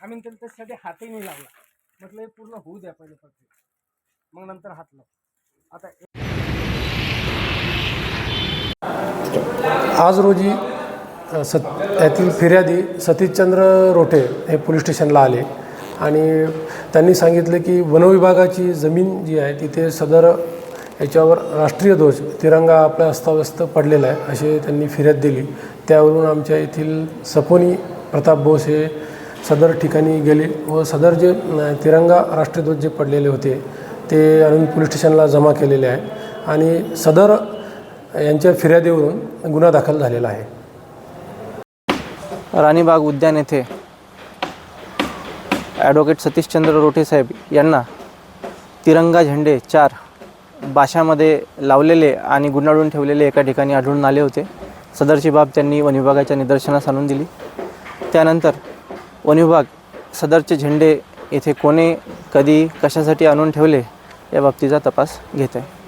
आम्ही त्याला त्याच्यासाठी हातही नाही लावला. म्हटलं हे पूर्ण होऊ द्या पहिले फक्त मग नंतर हात लाव. आता आज रोजी सत यातील फिर्यादी सतीशचंद्र रोठे हे पोलीस स्टेशनला आले आणि त्यांनी सांगितलं की वनविभागाची जमीन जी आहे तिथे सदर याच्यावर राष्ट्रीय ध्वज तिरंगा आपला अस्ताव्यस्त पडलेला आहे असे त्यांनी फिर्याद दिली. त्यावरून आमच्या येथील सपोनी प्रताप बोस हे सदर ठिकाणी गेले व सदर जे तिरंगा राष्ट्रीय ध्वज जे पडलेले होते ते आणून पोलीस स्टेशनला जमा केलेले आहे आणि सदर यांच्या फिर्यादीवरून गुन्हा दाखल झालेला आहे. राणीबाग उद्यान येथे ॲडव्होकेट सतीशचंद्र रोठे साहेब यांना तिरंगा झेंडे चार बाशामध्ये लावलेले आणि गुंडाळून ठेवलेले एका ठिकाणी आढळून आले होते. सदरची बाब त्यांनी वनविभागाच्या निदर्शनास आणून दिली. त्यानंतर वनविभाग सदरचे झेंडे येथे कोणे कधी कशासाठी आणून ठेवले या बाबतीचा तपास घेत आहे.